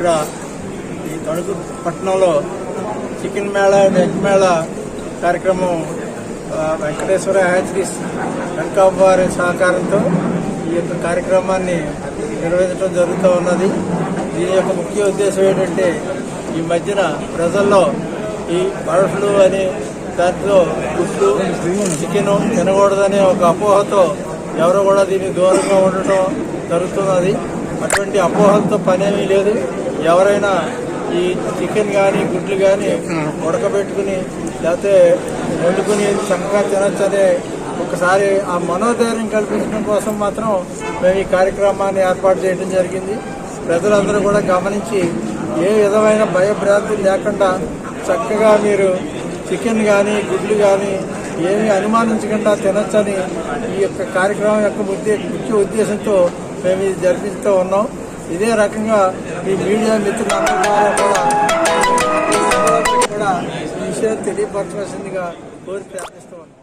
ఇక్కడ ఈ తణుకు పట్టణంలో చికెన్ మేళా ఎగ్ మేళా కార్యక్రమం వెంకటేశ్వర హ్యాచరీస్ వెంకమ్మ వారి సహకారంతో ఈ యొక్క కార్యక్రమాన్ని నిర్వహించడం జరుగుతూ ఉన్నది. దీని యొక్క ముఖ్య ఉద్దేశం ఏంటంటే ఈ మధ్యన ప్రజల్లో ఈ బర్డ్ అనే దాంట్లో గుడ్లు చికెన్ తినకూడదనే ఒక అపోహతో ఎవరు కూడా దీన్ని దూరంగా ఉండటం జరుగుతున్నది. అటువంటి అపోహలతో పనేమీ లేదు. ఎవరైనా ఈ చికెన్ కానీ గుడ్లు కానీ ఉడకబెట్టుకుని లేకపోతే వండుకుని చక్కగా తినొచ్చనే ఒకసారి ఆ మనోధైర్యం కల్పించడం కోసం మాత్రం మేము ఈ కార్యక్రమాన్ని ఏర్పాటు చేయడం జరిగింది. ప్రజలందరూ కూడా గమనించి ఏ విధమైన భయభ్రాంతి లేకుండా చక్కగా మీరు చికెన్ కానీ గుడ్లు కానీ ఏమీ అనుమానించకుండా తినొచ్చని ఈ యొక్క కార్యక్రమం యొక్క ముఖ్య ఉద్దేశంతో మేము ఇది జరిపిస్తూ ఉన్నాం. ఇదే రకంగా ఈ మీడియా మిత్రులందరూ కూడా కూడా ఈ విషయం తెలియపరచవలసిందిగా కోరి ప్రార్థిస్తూ ఉన్నాం.